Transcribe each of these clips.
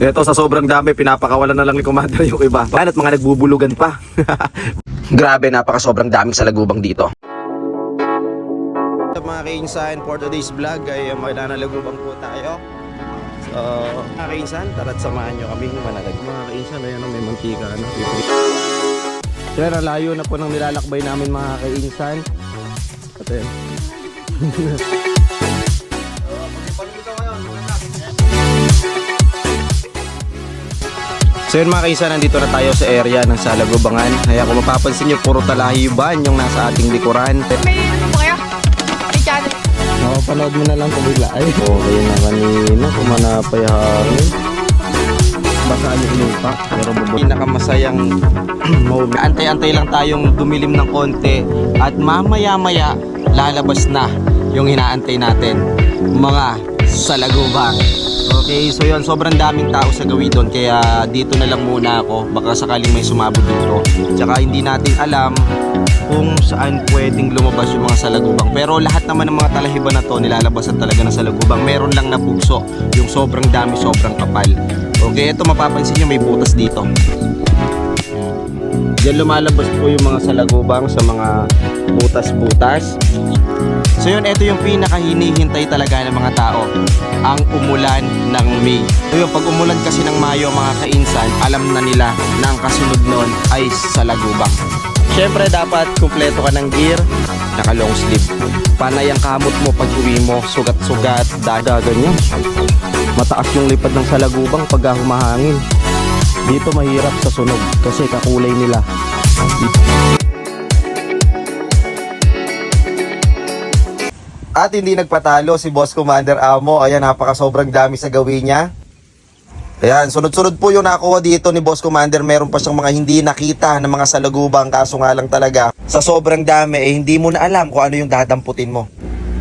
Ito sa sobrang dami, pinapakawalan na lang ni Commander yung iba. Paano at mga nagbubulugan pa? Grabe, napaka sobrang daming salagubang dito. Sa mga kainsan, for today's vlog ay magnanalagubang po tayo. So, mga kainsan, tara't samahan nyo kami manalag. Mga kainsan, ayan may mantika. Ano, Sir, ang layo na po ng nilalakbay namin mga kainsan. At ayan. So yun mga kainsan, nandito na tayo sa area ng Salagubangan. Kaya kung mapapansin nyo, puro talahiban yung nasa ating likuran. May ano ba kayo? May channel. Nakapanood mo na lang kung bigla. Ay, okay na kanina. Kumanapay hangin. Baka yung lupa. Pero bubot. Pinakamasayang moment. Antay-antay lang tayong dumilim ng konti. At mamaya-maya, lalabas na yung inaantay natin. Mga salagubang. Okay, so yun, sobrang daming tao sa gawi doon kaya dito na lang muna ako. Baka sakaling may sumabog dito. Tsaka hindi natin alam kung saan pwedeng lumabas yung mga salagubang. Pero lahat naman ng mga talahiban na to nilalabasan talaga ng salagubang. Meron lang na bugso, yung sobrang dami, sobrang kapal. Okay, ito mapapansin nyo may butas dito. Diyan lumalabas po yung mga salagubang sa mga butas-butas. So yun, ito yung pinakahinihintay talaga ng mga tao, ang umulan ng May. So yun, pag umulan kasi ng Mayo mga kainsan, alam na nila na ang kasunod nun ay salagubang. Siyempre dapat kumpleto ka ng gear, naka long sleeve. Panay ang kamot mo pag uwi mo, sugat-sugat, daga ganyan. Mataas yung lipad ng salagubang pag humahangin. Dito mahirap sa sunog kasi kakulay nila. At hindi nagpatalo si Boss Commander Amo. Ayan, napaka sobrang dami sa gawin niya. Ayan, sunod-sunod po yung nakuha dito ni Boss Commander. Meron pa siyang mga hindi nakita ng mga salagubang. Kaso nga lang talaga, sa sobrang dami, eh, hindi mo na alam kung ano yung dadamputin mo.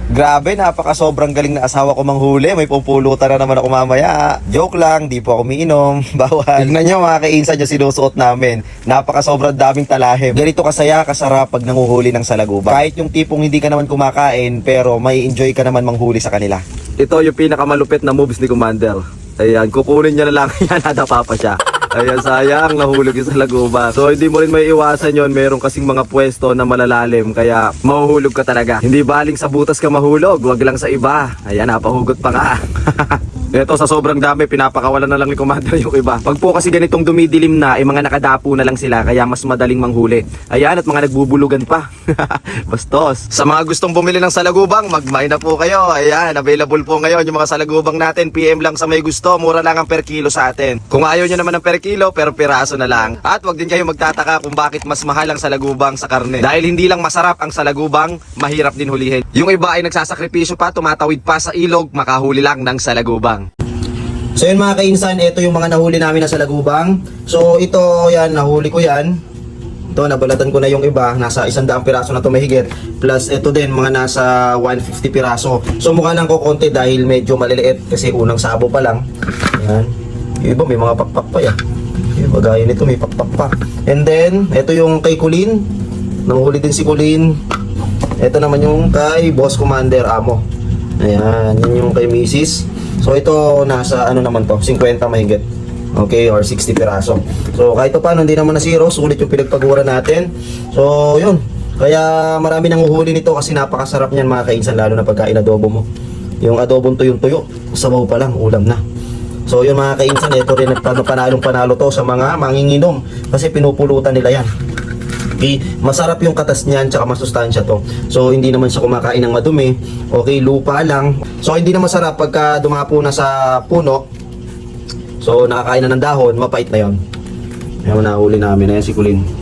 Grabe, napaka sobrang galing na asawa ko manghuli. May pupulutan na naman ako mamaya. Joke lang, di po ako umiinom. Bawal. Tignan nyo mga kainsan yung sinusuot namin. Napaka sobrang daming talahim. Ganito kasaya, kasarap pag nanguhuli ng salagubang. Kahit yung tipong hindi ka naman kumakain, pero may enjoy ka naman manghuli sa kanila. Ito yung pinakamalupit na moves ni Commander. Ayan, kukunin niya na lang. Yan, nadapa pa siya. Ayan, sayang, nahulog yung sa laguba. So, hindi mo rin may iwasan yon Meron kasing mga pwesto na malalalim, kaya mahuhulog ka talaga. Hindi baling sa butas ka mahulog, wag lang sa iba. Ayan, napahugot pa ka. Ito sa sobrang dami, pinapakawalan na lang ni Commander yung iba. Pag po kasi ganitong dumidilim na, ay mga nakadapo na lang sila, kaya mas madaling manghuli. Ayan, at mga nagbubulugan pa. Bastos. Sa mga gustong bumili ng salagubang, magmay na po kayo. Ayan, available po ngayon yung mga salagubang natin. PM lang sa may gusto, mura lang ang per kilo sa atin. Kung ayaw nyo naman ng per kilo, pero piraso na lang. At wag din kayo magtataka kung bakit mas mahal ang salagubang sa karne. Dahil hindi lang masarap ang salagubang, mahirap din hulihin. Yung iba ay nagsasakripisyo pa, tumatawid pa sa ilog, makahuli lang ng salagubang. So yun mga kainsan, ito yung mga nahuli namin na sa Lagubang. So ito yan, nahuli ko yan. Ito, nabalatan ko na yung iba. Nasa isang daang piraso na ito mahigit. Plus ito din, mga nasa 150 piraso. So mukha lang ko dahil medyo maliliit kasi unang sabo pa lang. Yan. Yung iba may mga pakpak pa yan. Yung iba gaya nito may pakpak pa. And then, ito yung kay Kulin. Nahuli din si Kulin. Ito naman yung kay Boss Commander Amo. Ayan, yun yung kay Mrs. So ito nasa ano naman to, 50 mahigit. Okay, or 60 piraso. So kahit pa paano hindi naman na zero, sulit yung pinagpagura natin. So yun, kaya marami nang uhuli nito kasi napakasarap niyan mga kainsan lalo na pagkain adobo mo. Yung adobong tuyong-tuyo, sabaw pa lang, ulam na. So yun mga kainsan, ito rin panalong panalo to sa mga manginginom kasi pinupulutan nila yan. Okay, masarap yung katas niyan tsaka masustansya to. So hindi naman siya kumakain ng madumi. Okay, lupa lang. So hindi na masarap pagka dumapo na sa puno. So nakakain na ng dahon, mapait na yon. Ayun nahuli namin, ayan si Kulin.